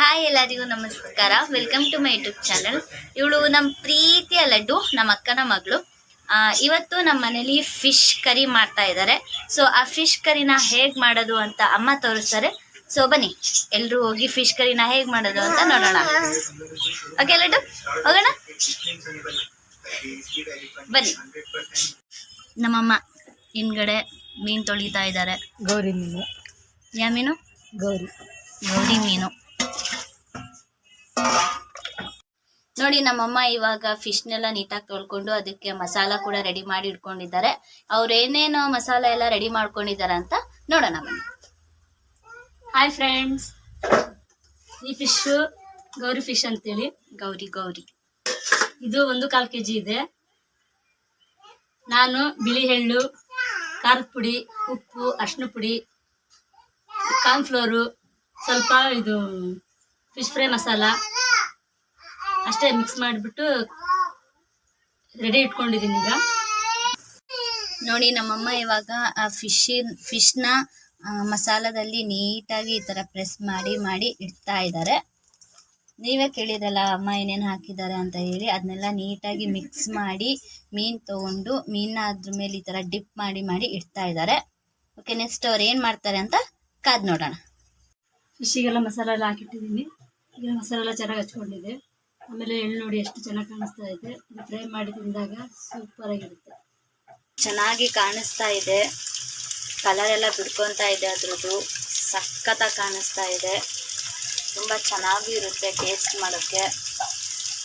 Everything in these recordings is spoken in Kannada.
ಹಾಯ್ ಎಲ್ಲರಿಗೂ ನಮಸ್ಕಾರ. Welcome to my YouTube channel ಇವಳು ನಮ್ಮ ಪ್ರೀತಿಯ ಲಡ್ಡು ನಮ್ಮ ಅಕ್ಕನ ಮಗಳು. ಆ, ಇವತ್ತು ನಮ್ಮ ಮನೇಲಿ ಫಿಶ್ ಕರಿ ಮಾಡ್ತಾ ಇದ್ದಾರೆ ಸೊ ಆ ಫಿಶ್ ಕರಿನ ಹೇಗೆ ಮಾಡೋದು ಅಂತ ಅಮ್ಮ ತೋರಿಸ್ತಾರೆ. ಸೊ ಬನ್ನಿ. ಎಲ್ಲರೂ ಹೋಗಿ ಫಿಶ್ ಕರಿನ ಹೇಗೆ ಮಾಡೋದು ಅಂತ ನೋಡೋಣ. ಓಕೆ ಲಡ್ಡು? ಹೋಗೋಣ? ಬನ್ನಿ. ನಮ್ಮಮ್ಮ ಹಿಂದ್ಗಡೆ ಮೀನ್ ತೊಳಿತಾ ಇದ್ದಾರೆ ಗೌರಿ ಮೀನು. ಯಾವ ಮೀನು? ಗೌರಿ. ಗೌರಿ ಮೀನು. ನೋಡಿ, ನಮ್ಮಮ್ಮ ಇವಾಗ ಫಿಶ್ನೆಲ್ಲ ನೀಟಾಗಿ ತೊಳ್ಕೊಂಡು ಅದಕ್ಕೆ ಮಸಾಲ ಕೂಡ ರೆಡಿ ಮಾಡಿ ಇಟ್ಕೊಂಡಿದ್ದಾರೆ. ಅವ್ರು ಏನೇನು ಮಸಾಲ ಎಲ್ಲ ರೆಡಿ ಮಾಡ್ಕೊಂಡಿದ್ದಾರೆ ಅಂತ ನೋಡೋಣ ಬನ್ನಿ. ಹಾಯ್ ಫ್ರೆಂಡ್ಸ್ ಈ ಫಿಶ್ ಗೌರಿ ಫಿಶ್ ಅಂತೇಳಿ. ಗೌರಿ ಗೌರಿ. ಇದು ಒಂದು ಕಾಲು ಕೆ ಜಿ ಇದೆ. ನಾನು ಬಿಳಿ ಎಳ್ಳು, ಖಾರದ ಪುಡಿ, ಉಪ್ಪು ಅರ್ಶಿನ ಪುಡಿ ಕಾರ್ನ್ಫ್ಲೋರು ಸ್ವಲ್ಪ ಇದು ಫಿಶ್ ಫ್ರೈ ಮಸಾಲ ಅಷ್ಟೇ ಮಿಕ್ಸ್ ಮಾಡಿಬಿಟ್ಟು ರೆಡಿ ಇಟ್ಕೊಂಡಿದ್ದೀನಿ ಈಗ. ನೋಡಿ, ನಮ್ಮಮ್ಮ ಇವಾಗ, ಆ ಫಿಶ್ ಫಿಶ್ನ ಮಸಾಲದಲ್ಲಿ ನೀಟಾಗಿ ಈ ಥರ ಪ್ರೆಸ್ ಮಾಡಿ ಮಾಡಿ ಇಡ್ತಾ ಇದ್ದಾರೆ. ನೀವೇ ಕೇಳಿದ್ರಲ್ಲ, ಅಮ್ಮ ಏನೇನು ಹಾಕಿದ್ದಾರೆ ಅಂತ ಹೇಳಿ ಅದನ್ನೆಲ್ಲ ನೀಟಾಗಿ ಮಿಕ್ಸ್ ಮಾಡಿ, ಮೀನು ತೊಗೊಂಡು, ಮೀನ್ ಅದ್ರ ಮೇಲೆ ಈ ಥರ ಡಿಪ್ ಮಾಡಿ ಮಾಡಿ ಇಡ್ತಾ ಇದ್ದಾರೆ. ಓಕೆ ನೆಕ್ಸ್ಟ್ ಅವ್ರು ಏನು ಮಾಡ್ತಾರೆ ಅಂತ ಕಾದ್ ನೋಡೋಣ. ಫಿಶಿಗೆಲ್ಲ ಮಸಾಲ ಎಲ್ಲ ಹಾಕಿಟ್ಟಿದ್ದೀನಿ. ಈಗ ಮೊಸರೆಲ್ಲ ಚೆನ್ನಾಗಿ ಹಚ್ಕೊಂಡಿದೆ. ಆಮೇಲೆ ಎಳ್ಳು ನೋಡಿ ಎಷ್ಟು ಚೆನ್ನಾಗಿ ಕಾಣಿಸ್ತಾ ಇದೆ. ಇದು ಫ್ರೈ ಮಾಡಿ ತಿಂದಾಗ ಸೂಪರ್ ಆಗಿರುತ್ತೆ. ಚೆನ್ನಾಗಿ ಕಾಣಿಸ್ತಾ ಇದೆ. ಕಲರ್ ಎಲ್ಲ ಬಿಡ್ಕೊತಾ ಇದೆ ಅದ್ರದ್ದು. ಸಖತ್ತಾಗಿ ಕಾಣಿಸ್ತಾ ಇದೆ. ತುಂಬ ಚೆನ್ನಾಗಿ ಇರುತ್ತೆ ಟೇಸ್ಟ್ ಮಾಡೋಕ್ಕೆ.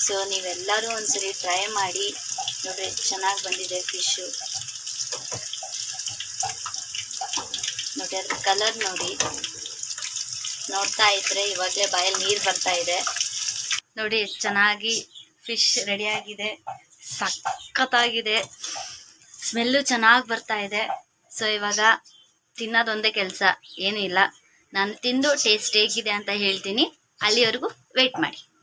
ಸೊ ನೀವೆಲ್ಲರೂ ಒಂದ್ಸರಿ ಟ್ರೈ ಮಾಡಿ ನೋಡ್ರಿ, ಚೆನ್ನಾಗಿ ಬಂದಿದೆ ಫಿಶ್ಶು ನೋಡಿ, ಅದ್ರ ಕಲರ್ ನೋಡಿ. ನೋಡ್ತಾ ಇದ್ರೆ ಇವಾಗಲೇ ಬಾಯಲ್ಲಿ ನೀರು ಬರ್ತಾ ಇದೆ. ನೋಡಿ ಎಷ್ಟು ಚೆನ್ನಾಗಿ ಫಿಶ್ ರೆಡಿ ಆಗಿದೆ. ಸಖತ್ತಾಗಿದೆ. ಸ್ಮೆಲ್ಲು ಚೆನ್ನಾಗಿ ಬರ್ತಾ ಇದೆ. ಸೊ ಇವಾಗ ತಿನ್ನೋದೊಂದೇ ಕೆಲಸ. ಏನೂ ಇಲ್ಲ. ನಾನು ತಿಂದು ಟೇಸ್ಟ್ ಹೇಗಿದೆ ಅಂತ ಹೇಳ್ತೀನಿ. ಅಲ್ಲಿವರೆಗೂ ವೆಯ್ಟ್ ಮಾಡಿ.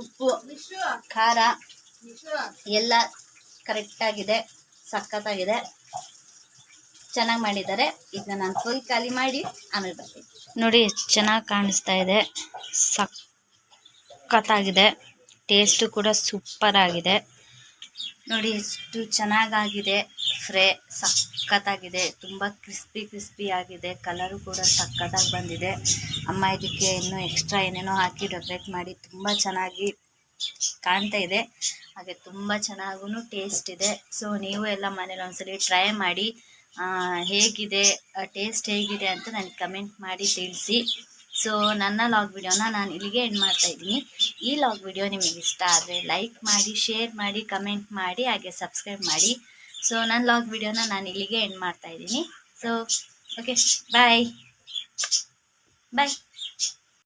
ಉಪ್ಪು ಖಾರ ಎಲ್ಲ ಕರೆಕ್ಟಾಗಿದೆ ಸಖತ್ತಾಗಿದೆ. ಚೆನ್ನಾಗಿ ಮಾಡಿದ್ದಾರೆ. ಈಗ ನಾನು ಫುಲ್ ಖಾಲಿ ಮಾಡಿ ಆಮೇಲೆ ಬರ್ತೀನಿ. ನೋಡಿ ಎಷ್ಟು ಚೆನ್ನಾಗಿ ಕಾಣಿಸ್ತಾ ಇದೆ. ಸಖತ್ತಾಗಿದೆ. ಟೇಸ್ಟು ಕೂಡ ಸೂಪರ್ ಆಗಿದೆ. ನೋಡಿ ಎಷ್ಟು ಚೆನ್ನಾಗಾಗಿದೆ. ಫ್ರೈ ಸಖತ್ತಾಗಿದೆ ತುಂಬ ಕ್ರಿಸ್ಪಿ ಕ್ರಿಸ್ಪಿ ಆಗಿದೆ, ಕಲರು ಕೂಡ ಸಕ್ಕತ್ತಾಗಿ ಬಂದಿದೆ. ಅಮ್ಮ ಇದಕ್ಕೆ ಇನ್ನೂ ಎಕ್ಸ್ಟ್ರಾ ಏನೇನೋ ಹಾಕಿ ಡೆಕೋರೇಟ್ ಮಾಡಿ ತುಂಬ ಚೆನ್ನಾಗಿ ಕಾಣ್ತಾ ಇದೆ. ಹಾಗೆ ತುಂಬ ಚೆನ್ನಾಗೂ ಟೇಸ್ಟ್ ಇದೆ. ಸೊ, ನೀವು ಎಲ್ಲ ಮನೇಲಿ ಒಂದ್ಸಲಿ ಟ್ರೈ ಮಾಡಿ ಹೇಗಿದೆ ಟೇಸ್ಟ್ ಹೇಗಿದೆ ಅಂತ ನನಗೆ ಕಮೆಂಟ್ ಮಾಡಿ ತಿಳಿಸಿ. ಸೊ, ನನ್ನ ಲಾಗ್ ವಿಡಿಯೋನ ನಾನು ಇಲ್ಲಿಗೆ ಎಂಡ್ ಮಾಡ್ತಾ ಇದ್ದೀನಿ. ಈ ಲಾಗ್ ವಿಡಿಯೋ ನಿಮಗೆ ಇಷ್ಟ ಆದರೆ ಲೈಕ್ ಮಾಡಿ, ಶೇರ್ ಮಾಡಿ, ಕಮೆಂಟ್ ಮಾಡಿ, ಹಾಗೆ ಸಬ್ಸ್ಕ್ರೈಬ್ ಮಾಡಿ. ಸೊ ನನ್ನ ಲಾಗ್ ವಿಡಿಯೋನ ನಾನು ಇಲ್ಲಿಗೆ ಎಂಡ್ ಮಾಡ್ತಾ ಇದ್ದೀನಿ. ಸೊ ಓಕೆ ಬಾಯ್ ಬಾಯ್